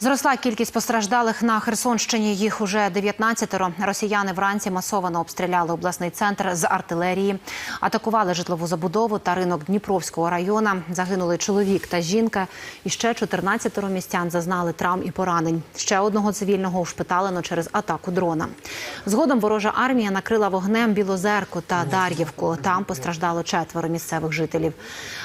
Зросла кількість постраждалих на Херсонщині. Їх уже 19-ро. Росіяни вранці масово обстріляли обласний центр з артилерії, атакували житлову забудову та ринок Дніпровського району. Загинули чоловік та жінка. І ще 14 містян зазнали травм і поранень. Ще одного цивільного ушпиталено через атаку дрона. Згодом ворожа армія накрила вогнем Білозерку та Дар'ївку. Там постраждало четверо місцевих жителів.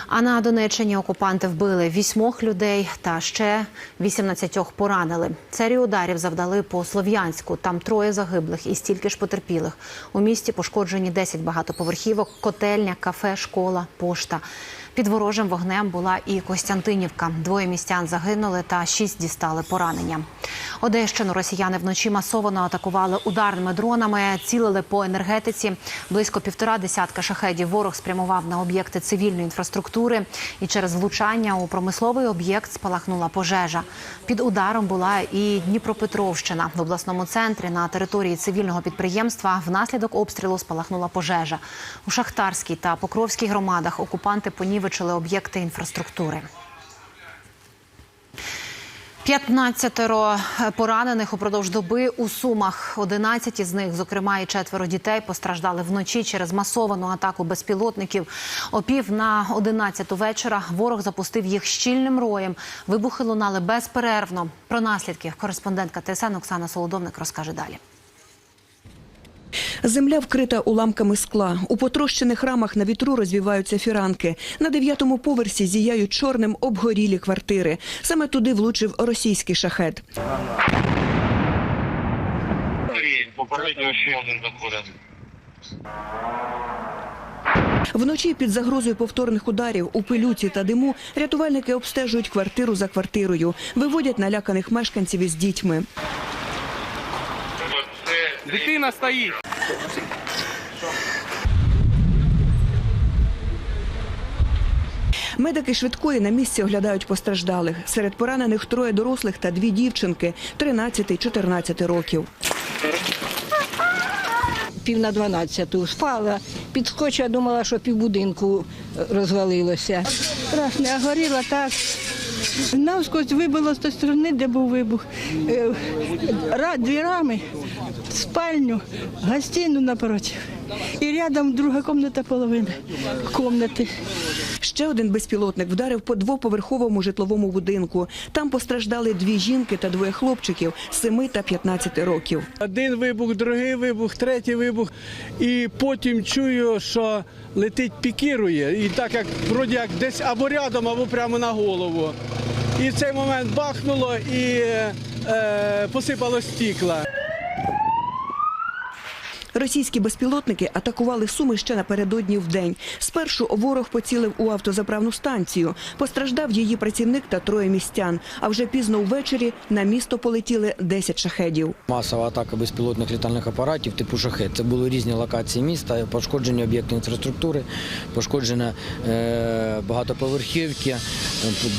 А на Донеччині окупанти вбили вісьмох людей та ще 18 поранили. Серію ударів завдали по Слов'янську. Там троє загиблих і стільки ж потерпілих. У місті пошкоджені 10 багатоповерхівок, котельня, кафе, школа, пошта. Під ворожим вогнем була і Костянтинівка. Двоє містян загинули та шість дістали поранення. Одещину росіяни вночі масово атакували ударними дронами, цілили по енергетиці. Близько півтора десятка шахедів ворог спрямував на об'єкти цивільної інфраструктури. І через влучання у промисловий об'єкт спалахнула пожежа. Під ударом була і Дніпропетровщина. В обласному центрі на території цивільного підприємства внаслідок обстрілу спалахнула пожежа. У Шахтарській та Покровській громадах окупанти понівечили об'єкти інфраструктури. 15 поранених упродовж доби у Сумах. 11 із них, зокрема і четверо дітей, постраждали вночі через масовану атаку безпілотників. Опів на 11 вечора ворог запустив їх щільним роєм. Вибухи лунали безперервно. Про наслідки кореспондентка ТСН Оксана Солодовник розкаже далі. Земля вкрита уламками скла. У потрощених рамах на вітру розвіваються фіранки. На дев'ятому поверсі зіяють чорним обгорілі квартири. Саме туди влучив російський шахет. Вночі під загрозою повторних ударів у пилюці та диму рятувальники обстежують квартиру за квартирою, виводять наляканих мешканців із дітьми. Дитина стоїть. Медики швидкої на місці оглядають постраждалих. Серед поранених троє дорослих та дві дівчинки 13-14 років. пів на дванадцяту спала, підскочила, думала, що півбудинку е, розвалилося. Страшно, а горіла так. Навскось вибило з тої сторони, де був вибух. Е, Дві рами, спальню, гостину напротив. І рядом друга кімната половина кімнати. Ще один безпілотник вдарив по двоповерховому житловому будинку. Там постраждали дві жінки та двоє хлопчиків 7 та 15 років. Один вибух, другий вибух, третій вибух. І потім чую, що летить пікірує. І так як вроді як десь або рядом, або прямо на голову. І в цей момент бахнуло і е, посипало стікла. Російські безпілотники атакували Суми ще напередодні в день. Спершу ворог поцілив у автозаправну станцію. Постраждав її працівник та троє містян. А вже пізно ввечері на місто полетіли 10 шахедів. Масова атака безпілотних літальних апаратів типу шахет. Це були різні локації міста, пошкоджені об'єкти інфраструктури, пошкоджені е, багатоповерхівки,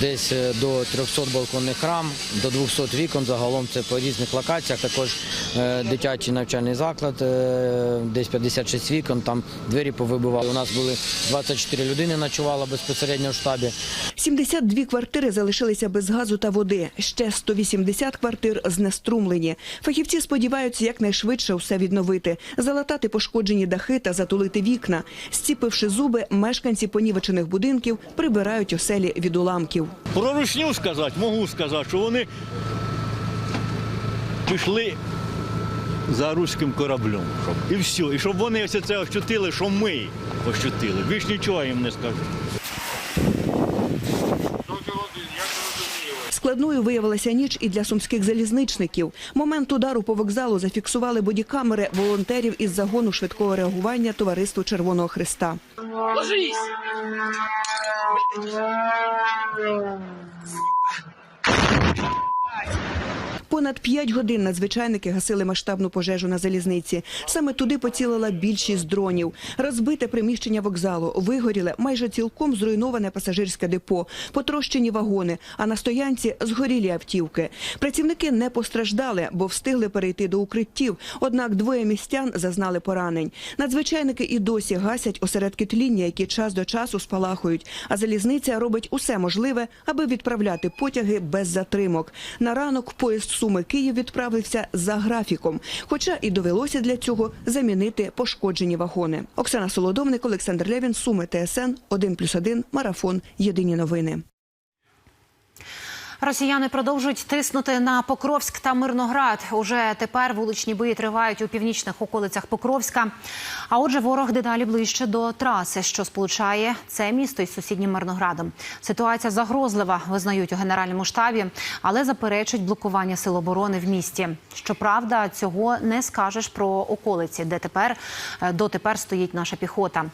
десь е, до 300 балконних рам, до 200 вікон. Загалом це по різних локаціях. Також е, дитячий навчальний заклад, десь 56 вікон. Там двері повибивали. У нас були 24 людини, ночувало безпосередньо в штабі. 72 квартири залишилися без газу та води. Ще 180 квартир знеструмлені. Фахівці сподіваються якнайшвидше все відновити, залатати пошкоджені дахи та затулити вікна. Зціпивши зуби, мешканці понівечених будинків прибирають оселі від уламків. Про русню сказати, можу сказати, що вони пішли за руським кораблем. Щоб, і все. І щоб вони ось це ощутили, що ми ощутили. Більш нічого їм не скажу. Складною виявилася ніч і для сумських залізничників. Момент удару по вокзалу зафіксували бодікамери волонтерів із загону швидкого реагування Товариства Червоного Христа. Понад п'ять годин надзвичайники гасили масштабну пожежу на залізниці. Саме туди поцілила більшість дронів. Розбите приміщення вокзалу, вигоріле майже цілком зруйноване пасажирське депо, потрощені вагони, а на стоянці згорілі автівки. Працівники не постраждали, бо встигли перейти до укриттів. Однак двоє містян зазнали поранень. Надзвичайники і досі гасять осередки тління, які час до часу спалахують. А залізниця робить усе можливе, аби відправляти потяги без затримок. На ранок поїзд Суми Київ відправився за графіком, хоча і довелося для цього замінити пошкоджені вагони. Оксана Солодовник, Олександр Левін, Суми, ТСН 1+,1, Марафон. Єдині новини. Росіяни продовжують тиснути на Покровськ та Мирноград. Уже тепер вуличні бої тривають у північних околицях Покровська. А отже, ворог дедалі ближче до траси, що сполучає це місто із сусіднім Мирноградом. Ситуація загрозлива, визнають у генеральному штабі, але заперечують блокування сил оборони в місті. Щоправда, цього не скажеш про околиці, де тепер е, дотепер стоїть наша піхота.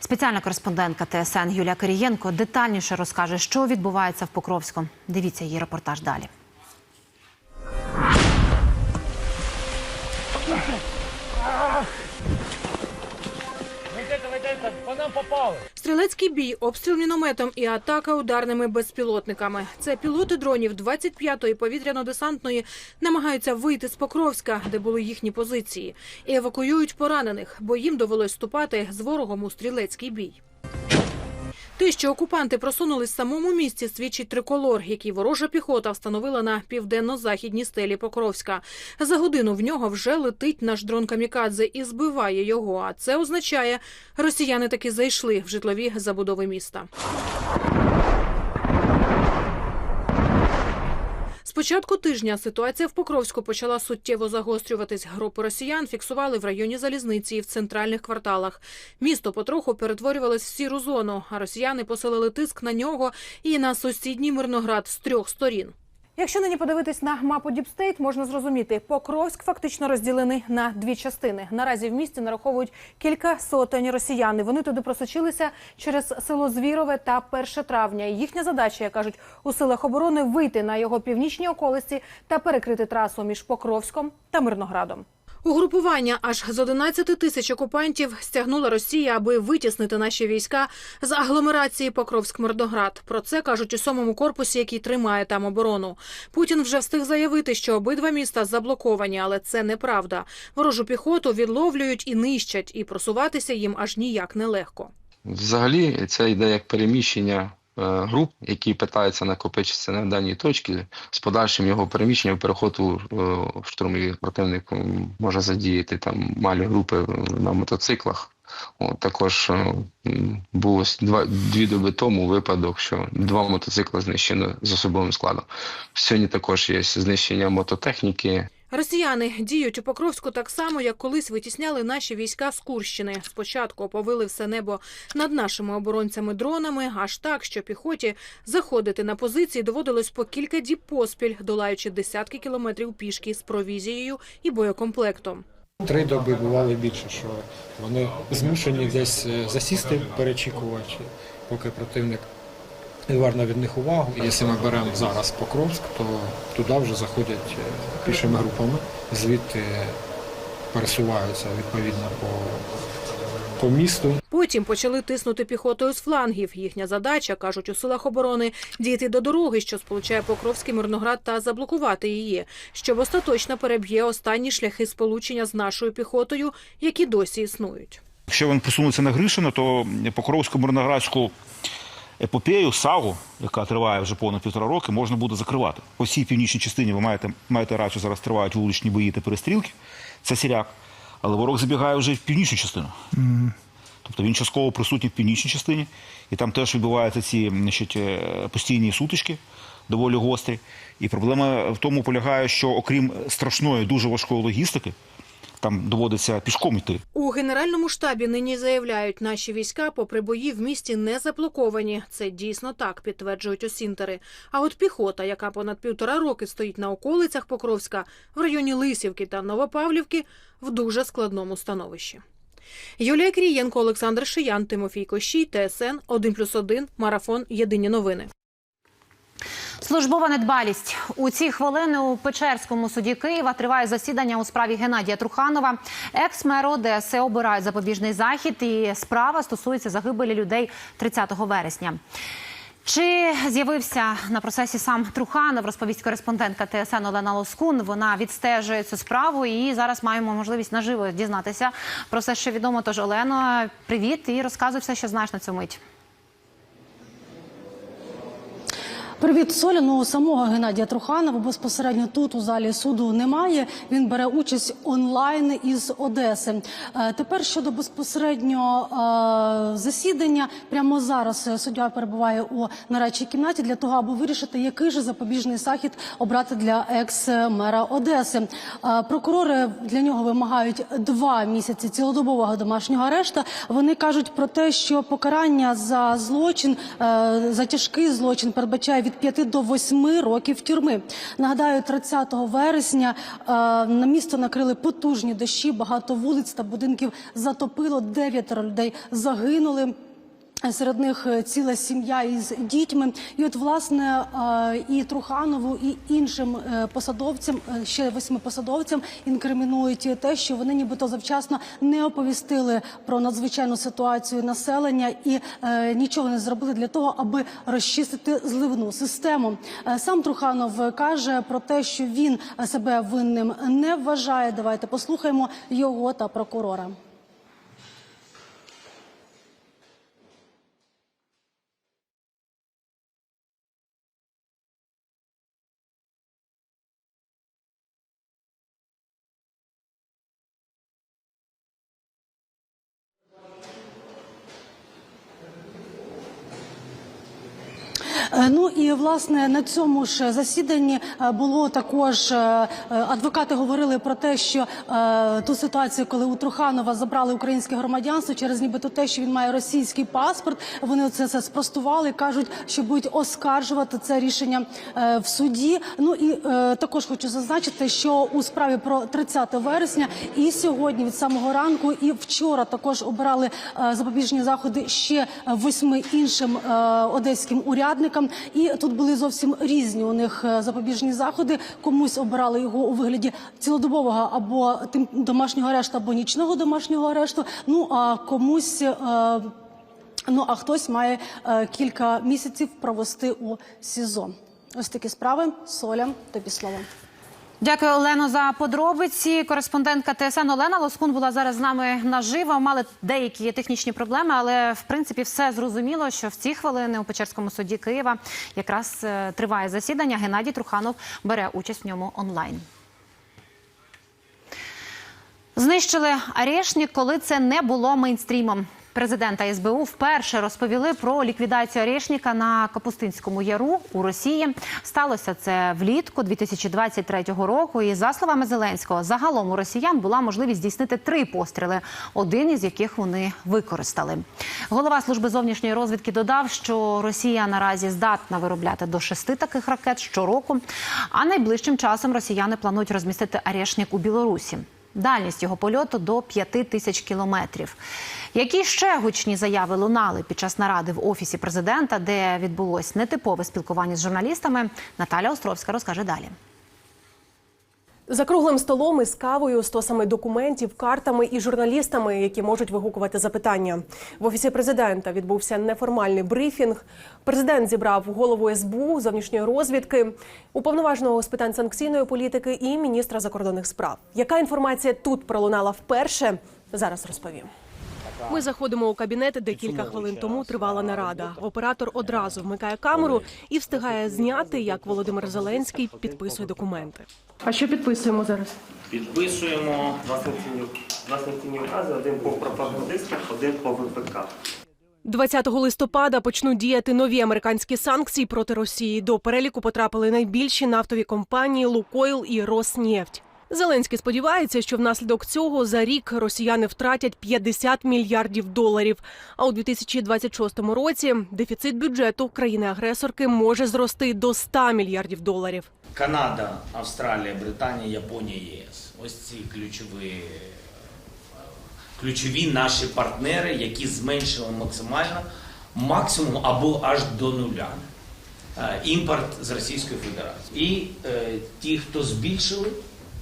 Спеціальна кореспондентка ТСН Юлія Кирієнко детальніше розкаже, що відбувається в Покровську. Дивіться її репортаж далі. Стрілецький бій, обстріл мінометом і атака ударними безпілотниками. Це пілоти дронів 25-ї повітряно-десантної намагаються вийти з Покровська, де були їхні позиції, і евакуюють поранених, бо їм довелось вступати з ворогом у стрілецький бій. Те, що окупанти просунулись в самому місті, свідчить триколор, який ворожа піхота встановила на південно-західній стелі Покровська. За годину в нього вже летить наш дрон Камікадзе і збиває його. А це означає, росіяни таки зайшли в житлові забудови міста. Початку тижня ситуація в Покровську почала суттєво загострюватись. Групи росіян фіксували в районі залізниці і в центральних кварталах. Місто потроху перетворювалось в сіру зону, а росіяни посилили тиск на нього і на сусідній Мирноград з трьох сторін. Якщо нині подивитись на мапу Діпстейт, можна зрозуміти, Покровськ фактично розділений на дві частини. Наразі в місті нараховують кілька сотень росіян. Вони туди просочилися через село Звірове та 1 травня. Їхня задача, як кажуть, у силах оборони вийти на його північні околиці та перекрити трасу між Покровськом та Мирноградом. Угрупування аж з 11 тисяч окупантів стягнула Росія, аби витіснити наші війська з агломерації Покровськ-Мирноград. Про це кажуть у сьомому корпусі, який тримає там оборону. Путін вже встиг заявити, що обидва міста заблоковані, але це неправда. Ворожу піхоту відловлюють і нищать, і просуватися їм аж ніяк нелегко. Взагалі, це йде як переміщення груп, які питаються накопичитися на даній точці, з подальшим його переміщенням, переходу е, в штурмові противник може задіяти там малі групи на мотоциклах. От, також е, був два дві доби тому випадок, що два мотоцикли знищено з особовим складом. Сьогодні також є знищення мототехніки. Росіяни діють у Покровську так само, як колись витісняли наші війська з Курщини. Спочатку оповили все небо над нашими оборонцями дронами, аж так, що піхоті заходити на позиції доводилось по кілька діб поспіль, долаючи десятки кілометрів пішки з провізією і боєкомплектом. Три доби бували більше, що вони змушені десь е, засісти, перечікувати, поки противник відверне від них увагу. Якщо ми беремо зараз Покровськ, то туди вже заходять е, пішими групами, звідти пересуваються відповідно по, по місту. Потім почали тиснути піхотою з флангів. Їхня задача, кажуть у силах оборони, дійти до дороги, що сполучає Покровський Мирноград та заблокувати її, щоб остаточно переб'є останні шляхи сполучення з нашою піхотою, які досі існують. Якщо він посунеться на Гришина, то Покровську мирноградську епопею, сагу, яка триває вже понад півтора роки, можна буде закривати. По всій північній частині ви маєте, маєте рацію, зараз тривають вуличні бої та перестрілки. Це сіряк. Але ворог забігає вже в північну частину. Тобто він частково присутній в північній частині, і там теж відбуваються ці значить, е, постійні сутички, доволі гострі. І проблема в тому полягає, що окрім страшної, дуже важкої логістики, там доводиться пішком йти. У генеральному штабі нині заявляють, наші війська, попри бої в місті, не заблоковані. Це дійсно так, підтверджують осінтери. А от піхота, яка понад півтора роки стоїть на околицях Покровська, в районі Лисівки та Новопавлівки, в дуже складному становищі. Юлія Крієнко, Олександр Шиян, Тимофій Кощій, ТСН 1+,1, Марафон. Єдині новини. Службова недбалість у ці хвилини у Печерському суді Києва триває засідання у справі Геннадія Труханова. Екс-мер Одеси обирають запобіжний захід, і справа стосується загибелі людей 30 вересня. Чи з'явився на процесі сам Труханов, розповість кореспондентка ТСН Олена Лоскун. Вона відстежує цю справу і зараз маємо можливість наживо дізнатися про все, що відомо. Тож Олено, привіт і розказуй все, що знаєш на цю мить. Привіт, Соля. Ну самого Геннадія Труханова безпосередньо тут у залі суду немає. Він бере участь онлайн із Одеси. Е, Тепер щодо безпосередньо е, засідання, прямо зараз е, суддя перебуває у нарадчій кімнаті для того, аби вирішити, який же запобіжний захід обрати для екс-мера Одеси. Прокурори для нього вимагають два місяці цілодобового домашнього арешту. Вони кажуть про те, що покарання за злочин за тяжкий злочин передбачає від 5 до 8 років тюрми. Нагадаю, 30 вересня е, на місто накрили потужні дощі, багато вулиць та будинків затопило. Дев'ятеро людей загинули. Серед них е, ціла сім'я із дітьми, і от власне е, і Труханову, і іншим е, посадовцям, ще восьми посадовцям, інкримінують те, що вони нібито завчасно не оповістили про надзвичайну ситуацію населення і нічого не зробили для того, аби розчистити зливну систему. Сам Труханов каже про те, що він себе винним не вважає. Давайте послухаємо його та прокурора. Е, Ну і власне на цьому ж засіданні е, було також е, е, адвокати говорили про те, що ту ситуацію, коли у Труханова забрали українське громадянство через нібито те, що він має російський паспорт. Вони це, це спростували. кажуть, що будуть оскаржувати це рішення в суді. Ну і також хочу зазначити, що у справі про 30 вересня і сьогодні від самого ранку, і вчора також обирали запобіжні заходи ще восьми іншим одеським урядникам. І тут були зовсім різні у них е, запобіжні заходи. Комусь обирали його у вигляді цілодобового або тим домашнього арешту, або нічного домашнього арешту. Ну а комусь. е, Ну а хтось має е, кілька місяців провести у СІЗО. Ось такі справи. Соля, тобі слово. Дякую, Олено, за подробиці. Кореспондентка ТСН Олена Лоскун була зараз з нами наживо. Мали деякі технічні проблеми, але в принципі все зрозуміло, що в ці хвилини у Печерському суді Києва якраз е, триває засідання. Геннадій Труханов бере участь в ньому онлайн. Знищили Арешнік, коли це не було мейнстрімом. Президента СБУ вперше розповіли про ліквідацію Арешніка на Капустинському яру у Росії. Сталося це влітку 2023 року. І за словами Зеленського, загалом у росіян була можливість здійснити три постріли, один із яких вони використали. Голова служби зовнішньої розвідки додав, що Росія наразі здатна виробляти до шести таких ракет щороку. А найближчим часом росіяни планують розмістити Арешнік у Білорусі. Дальність його польоту до 5 тисяч кілометрів. Які ще гучні заяви лунали під час наради в офісі президента, де відбулось нетипове спілкування з журналістами? Наталя Островська розкаже далі. За круглим столом із кавою, стосами документів, картами і журналістами, які можуть вигукувати запитання. В офісі президента відбувся неформальний брифінг. Президент зібрав голову СБУ, зовнішньої розвідки, уповноваженого з питань санкційної політики і міністра закордонних справ. Яка інформація тут пролунала вперше? Зараз розповім. Ми заходимо у кабінет, де кілька хвилин тому тривала нарада. Оператор одразу вмикає камеру і встигає зняти, як Володимир Зеленський підписує документи. А що підписуємо зараз? Підписуємо два санкційні, два один по пропагандистах, один по ВПК. 20 листопада почнуть діяти нові американські санкції проти Росії. До переліку потрапили найбільші нафтові компанії Лукойл і Роснефть. Зеленський сподівається, що внаслідок цього за рік росіяни втратять 50 мільярдів доларів. А у 2026 році дефіцит бюджету країни-агресорки може зрости до 100 мільярдів доларів. Канада, Австралія, Британія, Японія, ЄС. Ось ці ключові, е, ключові наші партнери, які зменшили максимально максимум або аж до нуля е, імпорт з Російської Федерації. І е, ті, хто збільшили,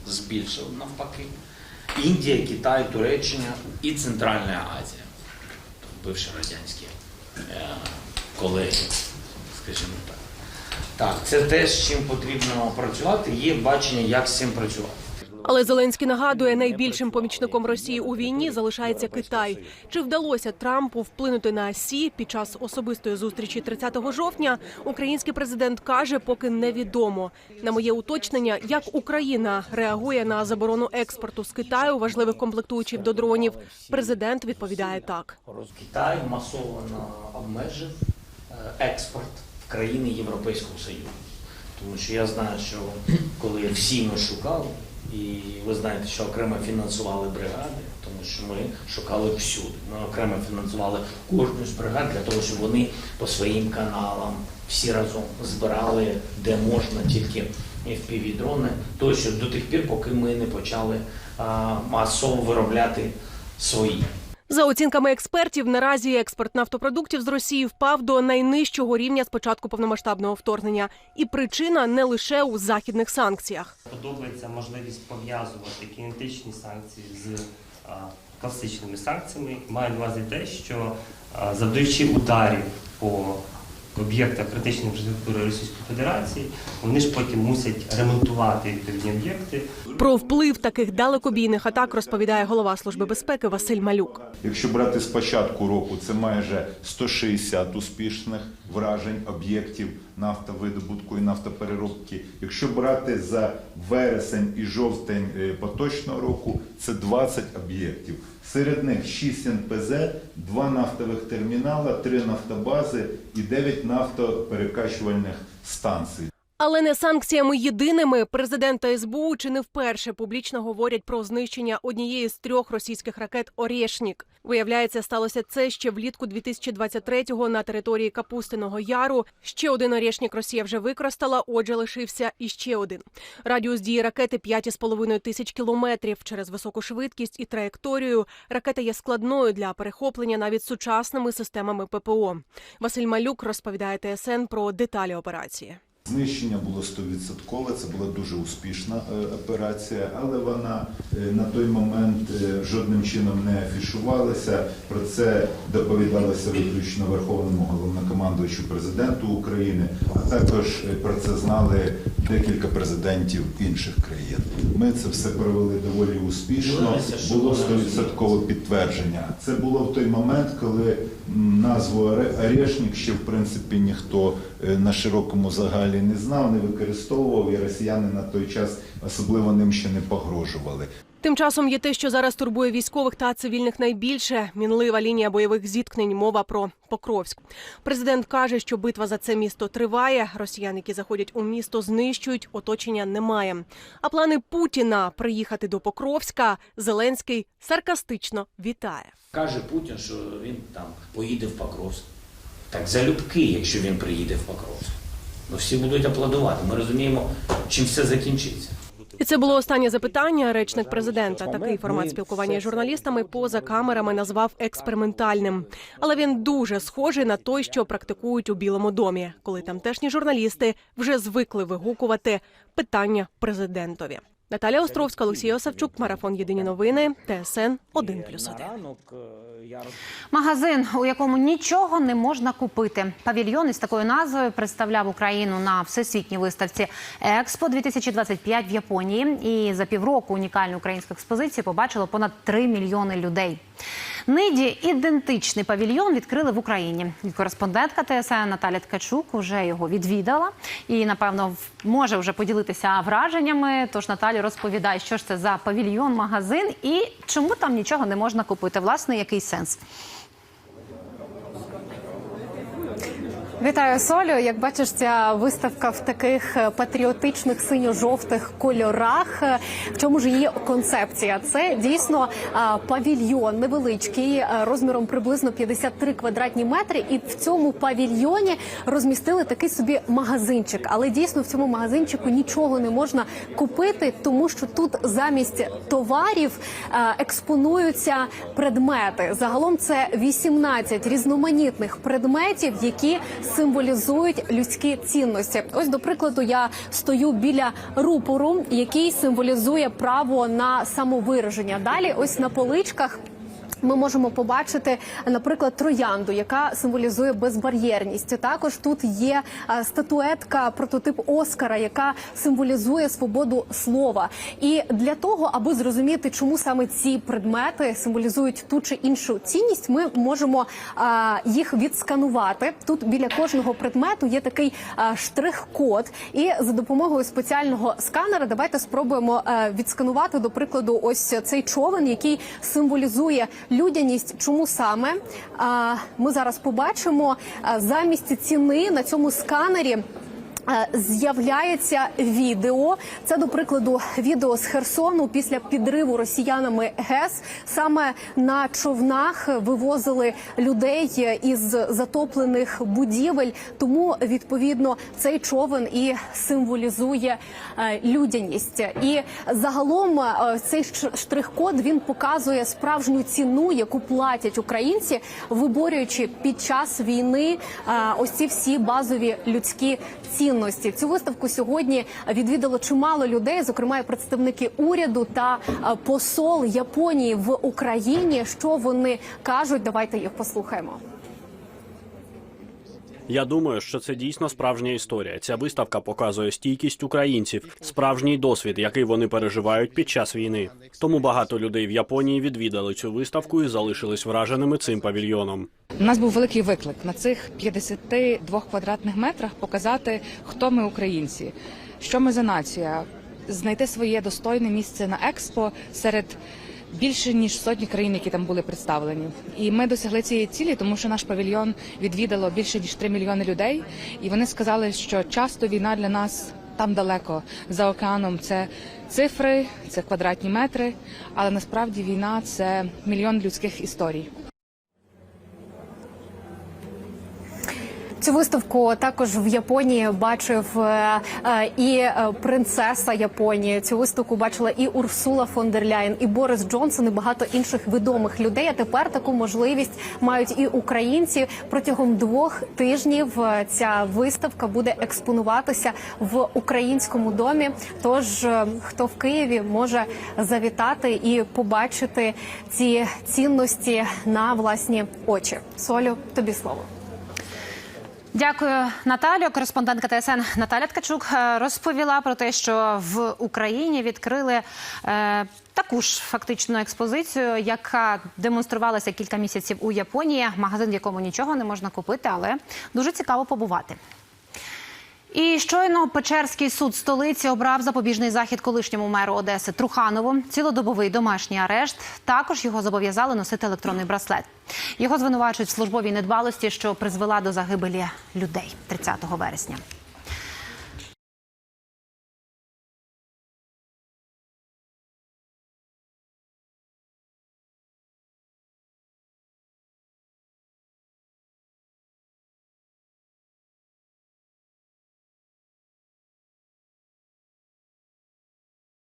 збільшили навпаки. Індія, Китай, Туреччина і Центральна Азія, тобто бивші радянські е, колеги, скажімо так. Так, це те, з чим потрібно працювати. Є бачення, як з цим працювати. Але Зеленський нагадує, найбільшим помічником Росії у війні залишається Китай. Чи вдалося Трампу вплинути на Сі під час особистої зустрічі 30 жовтня? Український президент каже, поки невідомо. На моє уточнення, як Україна реагує на заборону експорту з Китаю важливих комплектуючих до дронів. Президент відповідає так. Китай масово обмежив е, експорт в країни Європейського Союзу. Тому що я знаю, що коли всі ми шукали, і ви знаєте, що окремо фінансували бригади, тому що ми шукали всюди. Ми окремо фінансували кожну з бригад для того, щоб вони по своїм каналам всі разом збирали, де можна тільки FPV-дрони, тощо до тих пір, поки ми не почали а, масово виробляти свої. За оцінками експертів, наразі експорт нафтопродуктів з Росії впав до найнижчого рівня з початку повномасштабного вторгнення, і причина не лише у західних санкціях. Подобається можливість пов'язувати кінетичні санкції з класичними санкціями. Маю на увазі те, що а, завдаючи ударів по об'єктах критичної інфраструктури Російської Федерації, вони ж потім мусять ремонтувати відповідні об'єкти. Про вплив таких далекобійних атак розповідає голова служби безпеки Василь Малюк. Якщо брати з початку року, це майже 160 успішних вражень об'єктів нафтовидобутку і нафтопереробки. Якщо брати за вересень і жовтень е, поточного року, це 20 об'єктів. Серед них 6 НПЗ, 2 нафтових термінала, 3 нафтобази і 9 нафтоперекачувальних станцій. Але не санкціями єдиними президент та СБУ чи не вперше публічно говорять про знищення однієї з трьох російських ракет «Орєшнік». Виявляється, сталося це ще влітку 2023-го на території Капустиного Яру. Ще один «Орєшнік» Росія вже використала, отже, лишився іще один. Радіус дії ракети 5,5 тисяч кілометрів. Через високу швидкість і траєкторію ракета є складною для перехоплення навіть сучасними системами ППО. Василь Малюк розповідає ТСН про деталі операції. Знищення було 100%, це була дуже успішна е, операція, але вона е, на той момент е, жодним чином не афішувалася. Про це доповідалося виключно Верховному головнокомандувачу президенту України, а також про це знали декілька президентів інших країн. Ми це все провели доволі успішно. Було 100% підтвердження. Це було в той момент, коли назву «Оре- Орешник ще в принципі ніхто на широкому загалі не знав, не використовував, і росіяни на той час особливо ним ще не погрожували. Тим часом є те, що зараз турбує військових та цивільних найбільше мінлива лінія бойових зіткнень. Мова про Покровськ. Президент каже, що битва за це місто триває. Росіян, які заходять у місто, знищують. Оточення немає. А плани Путіна приїхати до Покровська Зеленський саркастично вітає. Каже Путін, що він там поїде в Покровськ. Так залюбки, якщо він приїде в Покровськ. Ну всі будуть аплодувати. Ми розуміємо, чим все закінчиться. І це було останнє запитання. Речник президента такий формат спілкування з журналістами поза камерами назвав експериментальним. Але він дуже схожий на той, що практикують у Білому домі, коли тамтешні журналісти вже звикли вигукувати питання президентові. Наталя Островська, Олексій Осавчук, марафон Єдині новини, ТСН 1+,1. Магазин, у якому нічого не можна купити. Павільйон із такою назвою представляв Україну на всесвітній виставці Експо 2025 в Японії. І за півроку унікальну українську експозицію побачило понад 3 мільйони людей. Ниді ідентичний павільйон відкрили в Україні. Кореспондентка ТСН Наталя Ткачук вже його відвідала і, напевно, може вже поділитися враженнями. Тож Наталі розповідає, що ж це за павільйон, магазин і чому там нічого не можна купити. Власне, який сенс? Вітаю Солю. Як бачиш, ця виставка в таких е, патріотичних синьо-жовтих кольорах. Е, В чому ж її концепція? Це дійсно павільйон невеличкий, е, розміром приблизно 53 квадратні метри. І в цьому павільйоні розмістили такий собі магазинчик. Але дійсно в цьому магазинчику нічого не можна купити, тому що тут замість товарів е, експонуються предмети. Загалом це 18 різноманітних предметів, які символізують людські цінності. Ось, до прикладу, я стою біля рупору, який символізує право на самовираження. Далі, ось на поличках. Ми можемо побачити, наприклад, троянду, яка символізує безбар'єрність. Також тут є е, статуетка, прототип Оскара, яка символізує свободу слова. І для того, аби зрозуміти, чому саме ці предмети символізують ту чи іншу цінність, ми можемо е, їх відсканувати. Тут біля кожного предмету є такий е, штрих-код, і за допомогою спеціального сканера давайте спробуємо відсканувати, до прикладу, ось цей човен, який символізує людяність. Чому саме ми зараз побачимо замість ціни на цьому сканері. Е, З'являється відео. Це до прикладу відео з Херсону після підриву росіянами ГЕС. Саме на човнах вивозили людей із затоплених будівель. Тому відповідно цей човен і символізує е, людяність. І загалом е, цей штрих-код він показує справжню ціну, яку платять українці, виборюючи під час війни е, ось ці всі базові людські цінності. Цю виставку сьогодні відвідало чимало людей, зокрема і представники уряду та е, посол Японії в Україні. Що вони кажуть? Давайте їх послухаємо. Я думаю, що це дійсно справжня історія. Ця виставка показує стійкість українців, справжній досвід, який вони переживають під час війни. Тому багато людей в Японії відвідали цю виставку і залишились враженими цим павільйоном. У нас був великий виклик на цих 52 квадратних метрах показати, хто ми українці, що ми за нація, знайти своє достойне місце на експо серед більше ніж сотні країн, які там були представлені. І ми досягли цієї цілі, тому що наш павільйон відвідало більше ніж 3 мільйони людей. І вони сказали, що часто війна для нас там далеко за океаном. Це цифри, це квадратні метри, але насправді війна це мільйон людських історій. Цю виставку також в Японії бачив е, е, і е, принцеса Японії. Цю виставку бачила і Урсула фон дер Ляєн, і Борис Джонсон, і багато інших відомих людей. А тепер таку можливість мають і українці. Протягом двох тижнів ця виставка буде експонуватися в українському домі. Тож хто в Києві може завітати і побачити ці цінності на власні очі. Солю, тобі слово. Дякую, Наталю. Кореспондентка ТСН Наталя Ткачук е, розповіла про те, що в Україні відкрили е, таку ж фактичну експозицію, яка демонструвалася кілька місяців у Японії. Магазин, в якому нічого не можна купити, але дуже цікаво побувати. І щойно Печерський суд столиці обрав запобіжний захід колишньому меру Одеси Труханову. Цілодобовий домашній арешт. Також його зобов'язали носити електронний браслет. Його звинувачують в службовій недбалості, що призвела до загибелі людей 30 вересня.